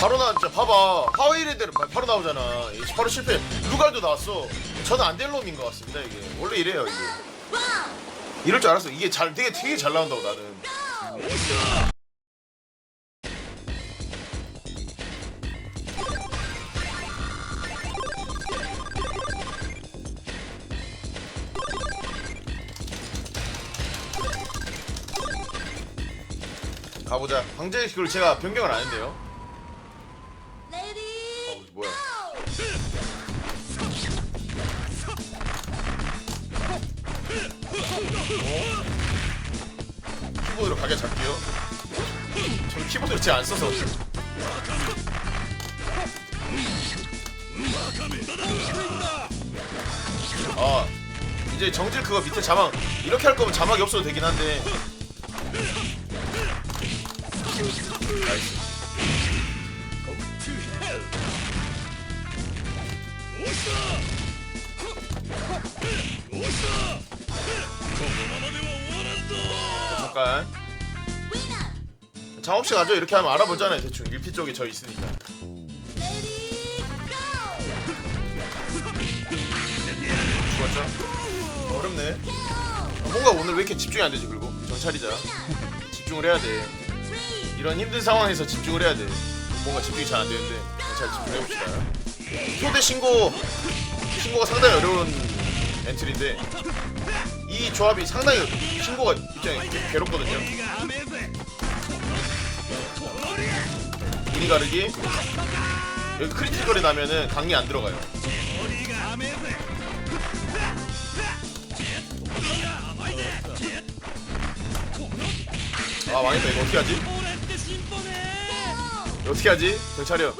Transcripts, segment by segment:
바로 나 진짜 봐봐. 하와이레드는 바로 나오잖아. 이제 바로 실패. 루갈도 나왔어. 저는 안 될 놈인 것 같습니다 이게. 원래 이래요 이게. 이럴 줄 알았어. 이게 잘 되게 되게 잘 나온다고 나는 황제 그걸 제가 변경을 안 했네요. 어 뭐야? 키보드로 가게 잡게요? 저는 키보드를 잘안 써서. 아 이제 정질 그거 밑에 자막 이렇게 할 거면 자막이 없어도 되긴 한데 잠깐. 장업씨 가죠? 이렇게 하면 알아보잖아요. 대충 1피 쪽에 저 있으니까. 죽었죠? 어렵네. 뭔가 오늘 왜 이렇게 집중이 안 되지 그리고? 정찰이자. 집중을 해야 돼 이런 힘든 상황에서 집중을 해야 돼. 뭔가 집중이 잘 안 되는데 잘 집중해봅시다. 초대 신고 신고가 상당히 어려운 엔트리인데 이 조합이 상당히 신고가 입장이 괴롭거든요. 운이 가르기. 여기 크리티컬이 나면은 강리 안 들어가요. 아 망했다. 이거 어떻게 하지? 어떻게 하지? 경찰이요 어,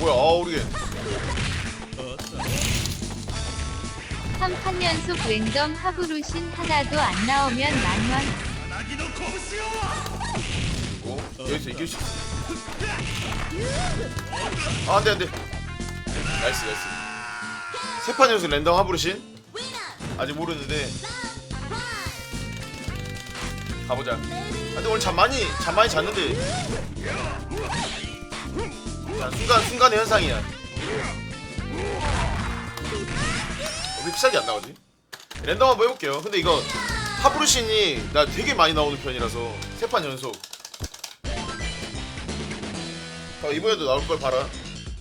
뭐야 아 우리 3판 연속 랜덤 하브루신 하나도 안 나오면 만원 어? 여기서 이길 수 있어. 아 안돼 안돼. 나이스 나이스. 세판 연속 랜덤 하브르신? 아직 모르는데. 가보자. 아, 근데 오늘 잠 많이 잠 많이 잤는데. 자, 순간 순간의 현상이야. 왜 비싸게 안 나오지? 랜덤 한번 해볼게요. 근데 이거 하브르신이 나 되게 많이 나오는 편이라서 세 판 연속 자, 이번에도 나올 걸 봐라.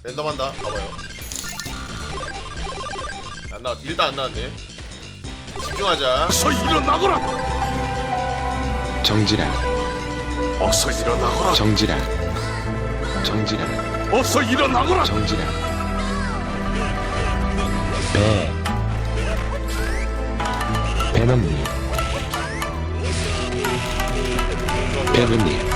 랜덤한다. 봐봐요. 안 나왔. 일단 안 나왔네. 집중하자. 어서 일어나거라! 정지라 어서 일어나거라! 정지라 정지라 어서 일어나거라! 정지라 배 배넘님 배브님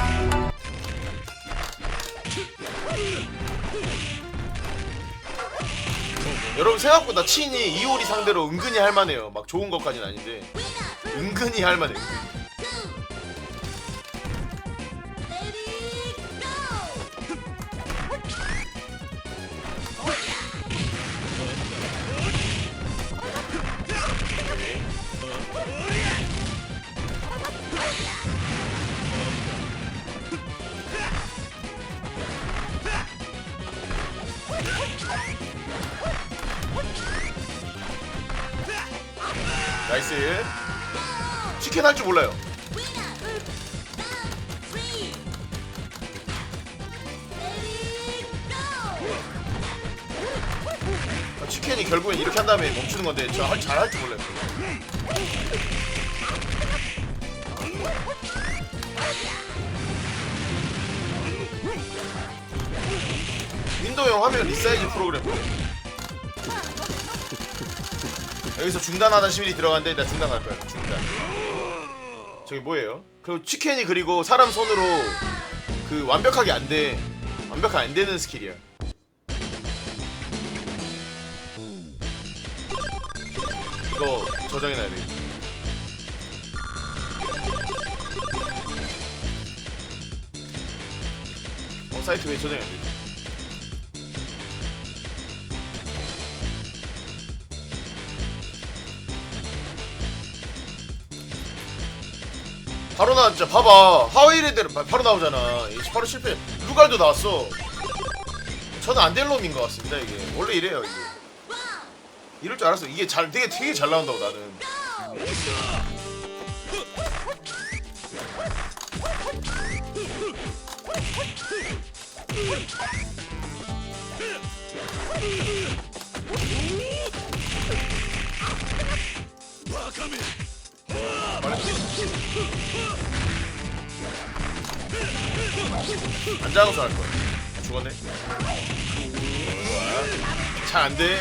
생각보다 친이 이효리 상대로 은근히 할만해요. 막 좋은 것까지는 아닌데 은근히 할만해. 나이스. 할 줄 몰라요. 아, 치킨이 결국엔 이렇게 한 다음에 멈추는 건데 저잘할 줄 몰라요. 윈도우형 화면 리사이즈 프로그램. 여기서 중단하다 시민이 들어갔는데 나 중단할 거야. 중단. 저기 뭐예요? 그 치켄이 그리고 사람 손으로 그 완벽하게 안 돼. 완벽하게 안 되는 스킬이야. 이거 저장해놔야 돼. 어, 사이트 왜 저장해야 돼? 바로 나 진짜 봐봐. 하와이레드는 바로 나오잖아. 28호 실패. 루갈도 나왔어. 저는 안 될 놈인 것 같습니다 이게. 원래 이래요 이게. 이럴 줄 알았어. 이게 잘 되게 되게 잘 나온다고 나는. 안 작아서 할 거야. 죽었네. 잘 안 돼.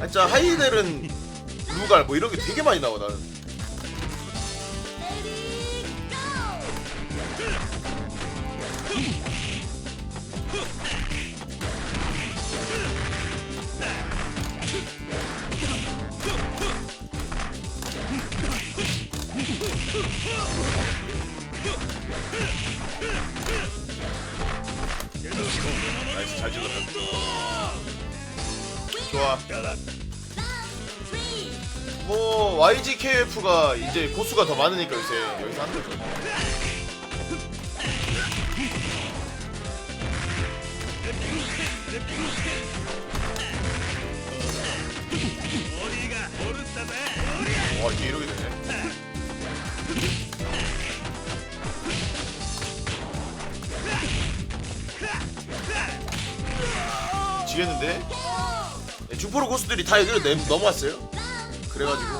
아, 진짜 하이델은 루갈 뭐 이런 게 되게 많이 나와 나는 잘 질렀다. 좋아. 뭐 YGKF가 이제 고수가 더 많으니까 요새 여기서 하는 거죠. 와 이게 이렇게 되네 네, 중포로 고수들이 다 여기로 넘- 넘어왔어요. 그래가지고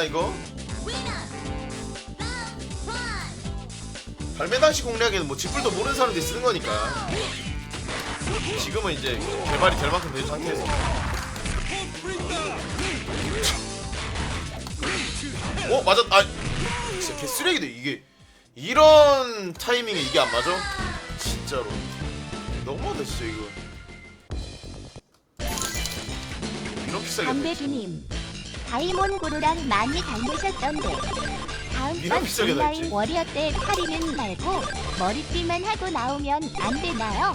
있나 이거? 발매당시 공략에는 뭐 직불도 모르는 사람들이 쓰는 거니까. 지금은 이제 개발이 될 만큼 된 상태에서. 어 맞았 아 진짜 개쓰레기네 이게. 이런 타이밍에 이게 안 맞아? 진짜로. 너무하다 진짜 이거. 이런 비싸게 담배비님 다이몬 고루랑 많이 닮으셨던데 다음번 비싸게 온라인 닮지? 워리어 때 파리는 말고 머리띠만 하고 나오면 안 되나요?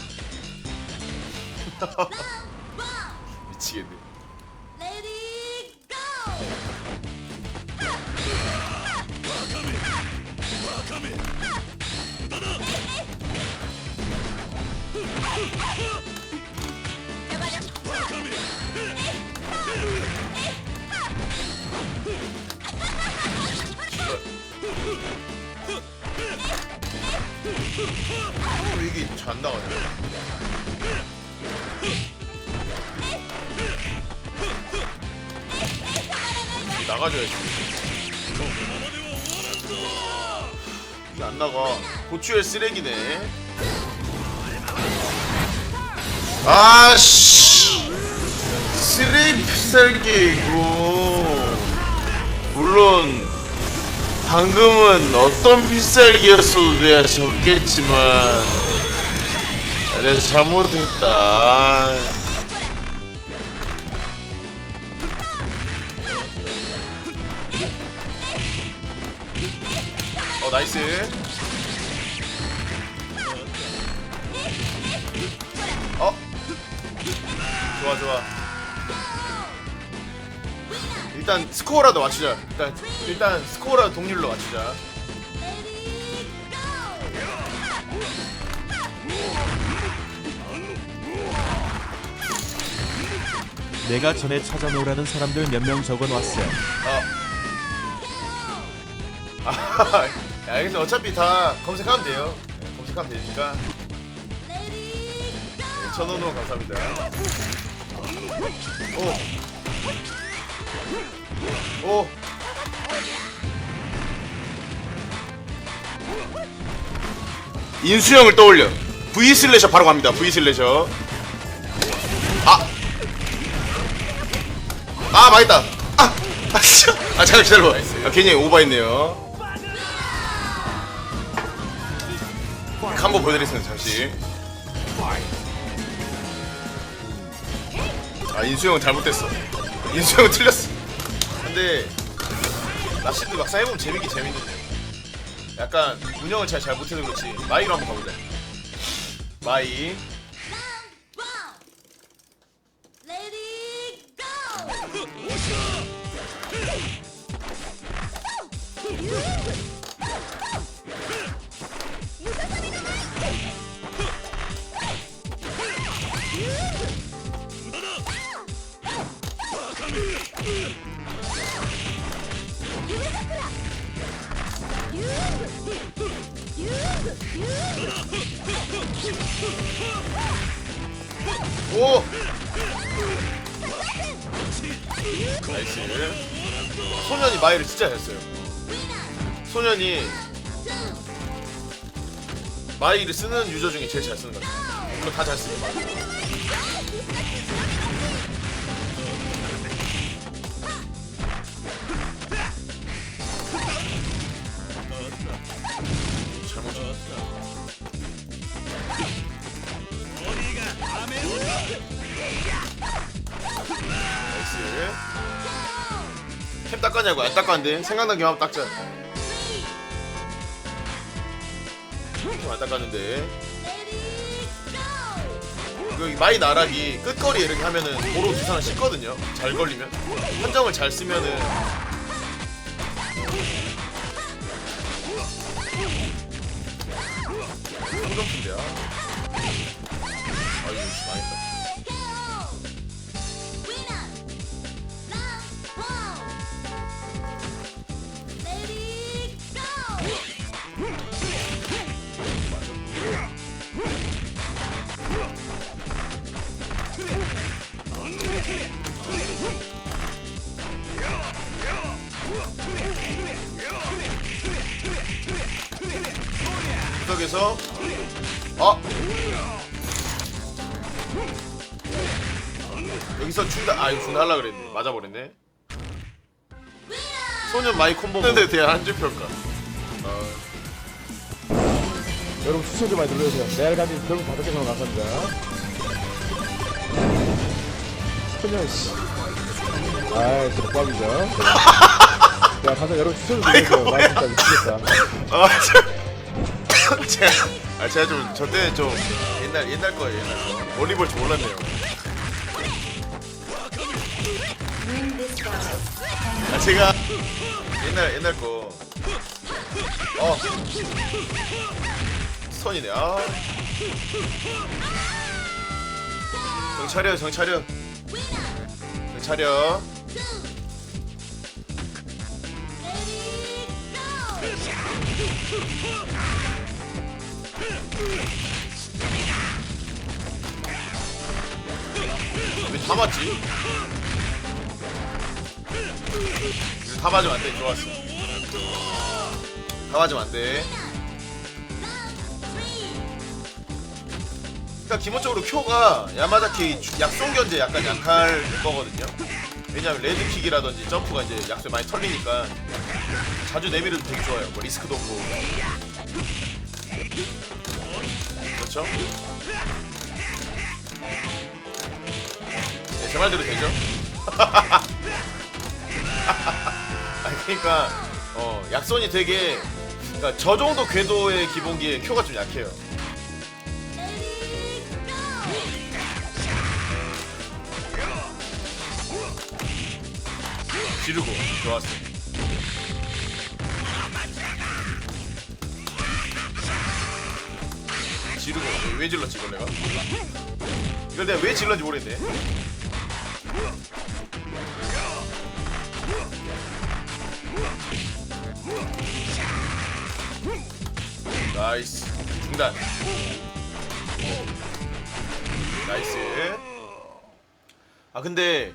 미치겠네 안 나가냐 나가줘야지. 이게 안 나가. 고추의 쓰레기네. 아씨! 쓰레기 비쌀기이고. 물론 방금은 어떤 비쌀기였어도 내가 졌겠지만 내가 잘못했다 아. 어 나이스 어 좋아 좋아. 일단 스코어라도 맞추자. 일단 일단 스코어라도 동률로 맞추자 내가 전에 찾아놓으라는 사람들 몇 명 적어놨어요. 아, 아 알겠어 어차피 다 검색하면 돼요. 네, 검색하면 되니까. 네, 천원 후원 감사합니다. 오. 오. 인수형을 떠올려. V 슬래셔 바로 갑니다. V 슬래셔 망했다. 아! 아 진짜? 아 잠깐 기다려봐. 아, 괜히 오버했네요. 한번 보여드리겠습니다 잠시. 아 인수형은 잘못됐어. 인수형은 틀렸어. 근데 낚시도 막상 해보면 재밌긴 재밌는데. 약간 운영을 잘, 잘 못해서 그렇지. 마이로 한번 가보자. 마이 진짜 잘했어요. 소년이 마이를 쓰는 유저 중에 제일 잘 쓰는 것 같아요. 물론 다잘 쓰는 마 닦았냐고 안 닦았는데? 생각난 김에 한번 닦자. 닦았는데. 여기 마이 나락이 끝거리 이렇게 하면은 도로 두산을 씻거든요. 잘 걸리면. 판정을 잘 쓰면은. 성적인데요 아이고 씨, 망했다 이거 중단하려 그랬네 맞아버렸네 소년 마이 콤보 근데 대한 한줄 평가 여러분 추천 좀 많이 눌러주세요. 내일 가진 결국 다섯 개만 감사합니다. 천년 씨. 아이, 진짜 꽝이죠. 야, 가서 여러분 추천 좀 눌러주세요. 나 진짜 미치겠다. 아 제- 제가 아 제가 좀 저때 좀 옛날 옛날 거예요 옛날 거 멀리볼 줄 몰랐네요 아 제가 옛날 옛날 거 어. 스톤이네 아. 정 차려 정 차려 정 차려 왜 다 맞지? 다 맞으면 안돼. 좋았어. 다 맞으면 안돼. 그러니까 기본적으로 쿄가 야마자키 주- 약속 견제 약간 약할 거거든요. 왜냐면 레드킥이라든지 점프가 이제 약속에 많이 털리니까 자주 내밀어도 되게 좋아요. 뭐 리스크도 없고. 그렇죠? 네, 제 말대로 되죠? 아니 그러니까 어 약손이 되게 그러니까 저 정도 궤도의 기본기에 큐가 좀 약해요. 지르고 좋았어. 지르고 왜, 왜 질렀지 이걸 내가? 이걸 내가 왜 질렀는지 모르겠네. 나이스 중단 나이스 아 근데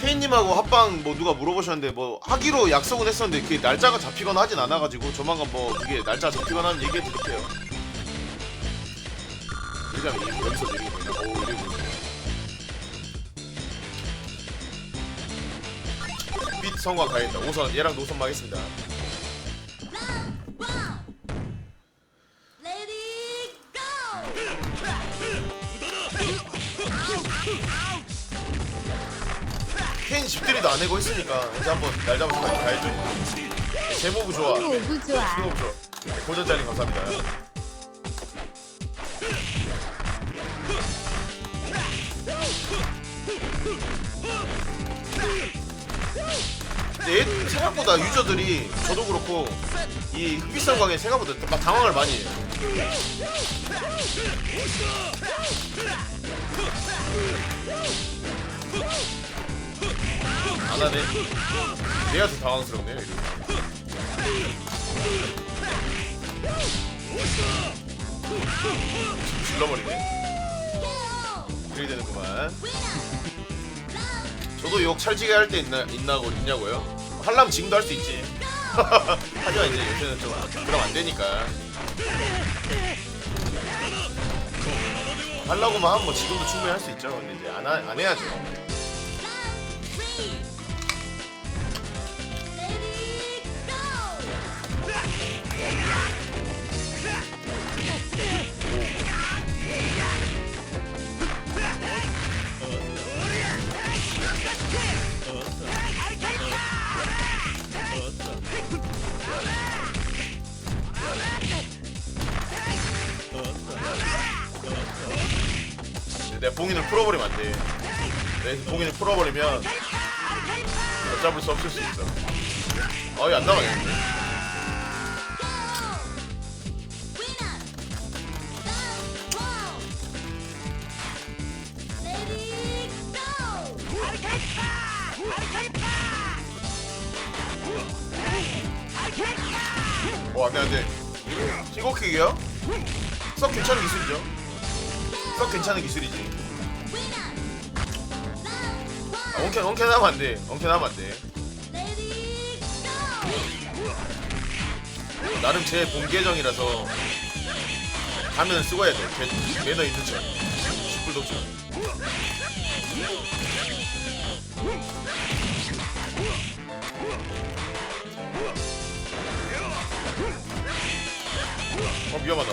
케인님하고 합방 뭐 누가 물어보셨는데 뭐 하기로 약속은 했었는데 그게 날짜가 잡히거나 하진 않아가지고 조만간 뭐 그게 날짜 잡히거나 하면 얘기해 드릴게요. 일단 이- 여기서 되나? 오 보이네. 빛 성과 가겠다. 5선 얘랑 노선 하겠습니다. 케인 집들이도 안 해고 있으니까 이제 한번 날 잡아서 같이 가야죠. 제보부 좋아. 좋아. 제보부 좋아. 고전자님 감사합니다. 근데 얘 생각보다 유저들이 저도 그렇고 이 흑비싼 광에 생각보다 막 당황을 많이 해요. 안 하네. 내가 더 당황스럽네요. 이거. 질러버리네. 그래야 되는구만. 저도 욕 찰지게 할 때 있나 있나고 있냐고요? 할라면 지금도 할 수 있지. 하지만 이제 요새는 좀 그럼 안 되니까. 하려고만 하면 뭐 지금도 충분히 할 수 있죠. 근데 이제 안, 하- 안 해야죠. 봉인을 풀어버리면 안 돼. 내가 봉인을 풀어버리면 걷잡을 수 없을 수 있어. 아이 안 나가겠네. 어 안돼 안돼. 싱거킥이요? 썩 괜찮은 기술이죠. 썩 괜찮은 기술이지. 아, 원캔 원캔 하면 안 돼. 원캔 하면 안 돼. 나름 제 본 계정이라서 가면을 쓰고 해야 돼. 매, 매너 있는 척. 10불도 쳐. 어 위험하다.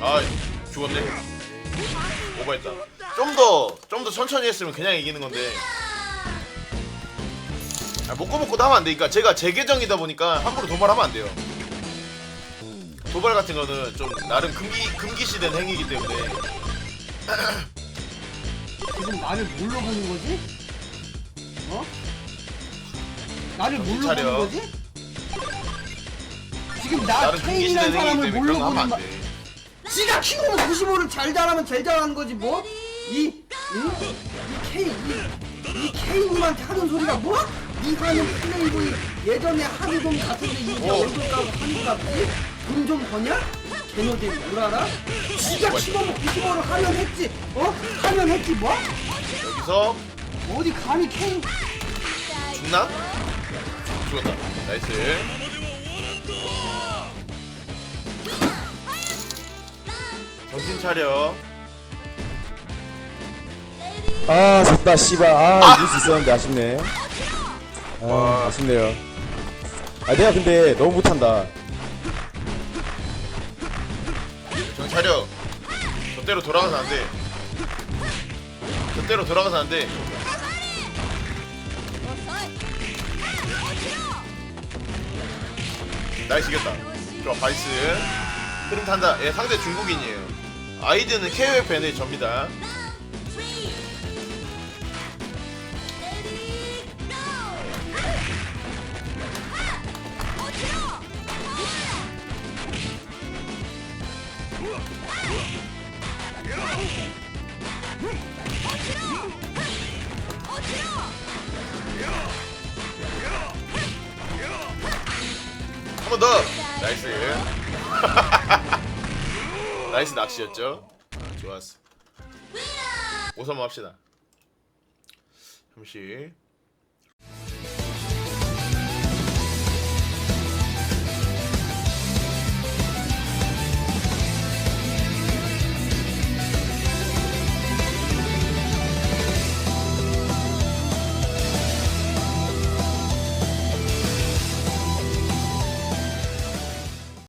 아 죽었네. 오버했다. 좀 더 좀 더 천천히 했으면 그냥 이기는 건데. 아, 먹고 먹고도 하면 안 되니까 제가 제 계정이다 보니까 함부로 도발하면 안 돼요. 도발 같은 거는 좀 나름 금기 금기시된 행위이기 때문에 지금 나를 뭘로 보는 거지? 어? 나를 뭘로 차려. 보는 거지? 지금 나 나름 금기시된 케인이라는 행위이기 사람을 때문에 뭘로 그런 거 하면 보는 안 거 돼. 지가 키우면 95를 잘 자라면 제일 잘하는 거지 뭐? 이, 이, 이 케인, 이, 이 케인님한테 하는 소리가 뭐야? 네가 하는 플레이보이 예전에 하루돈 같은데 이제 오. 얼굴 까고 하니까 돈좀 버냐? 걔네들 뭘 알아? 지가 키우면 95를 하면 했지 어? 하면 했지 뭐? 여기서 어디 감히 케인 죽나? 죽었다. 나이스. 정신 차려. 아 졌다 씨발 아 이길 수 있었는데 아쉽네 아 와. 아쉽네요 아 내가 근데 너무 못한다 정신 차려. 저대로 돌아가서 안 돼. 저대로 돌아가서 안 돼. 나이스 이겼다. 좋아 바이스. 흐름 탄다. 예, 상대 중국인이에요. 아이드는 KOFN의 접니다. 한번 더. 나이스. 나이스 낚시였죠? 아, 좋았어. 오삼합시다 잠시.